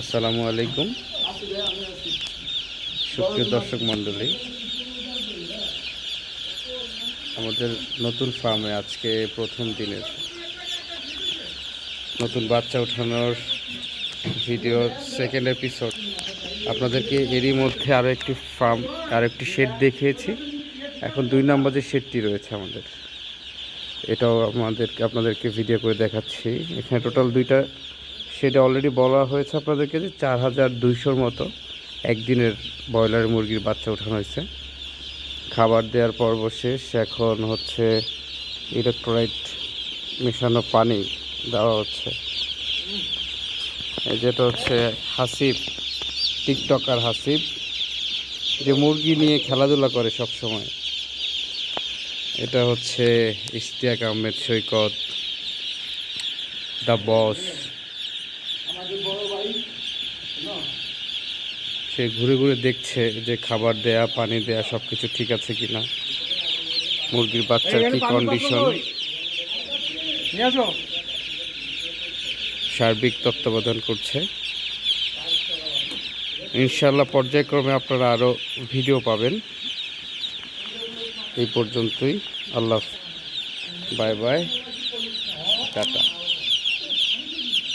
আসসালামু আলাইকুম। সুপ্রিয় দর্শক মণ্ডলী, আমাদের নতুন ফার্মে আজকে প্রথম দিনের নতুন বাচ্চা ওঠানোর ভিডিও সেকেন্ড এপিসোড আপনাদেরকে এরই মধ্যে আরও একটি ফার্ম আর একটি শেড দেখিয়েছি। এখন দুই নম্বর যে শেডটি রয়েছে আমাদের, এটাও আমাদেরকে, আপনাদেরকে ভিডিও করে দেখাচ্ছি। এখানে টোটাল দুইটা সেটা অলরেডি বলা হয়েছে আপনাদেরকে যে চার হাজার দুইশোর মতো একদিনের ব্রয়লার মুরগির বাচ্চা ওঠানো হয়েছে। খাবার দেওয়ার পর্ব শেষ, এখন হচ্ছে ইলেকট্রোলাইট মেশানো পানি দেওয়া হচ্ছে। যেটা হচ্ছে হাসিব, টিকটকার হাসিব, যে মুরগি নিয়ে খেলাধুলা করে সব সময় এটা হচ্ছে ইশতিয়াক আহমেদ সৈকত, দ্য বস। সে ঘুরে ঘুরে দেখছে যে খাবার দেয়া পানি দেয়া সব কিছু ঠিক আছে কিনা। মুরগির বাচ্চার কি কন্ডিশন সার্বিক তত্ত্বাবধান করছে। ইনশাল্লাহ পর্যায়ক্রমে আপনারা আরও ভিডিও পাবেন। এই পর্যন্তই। আল্লাহ বাই বাই। টাটা।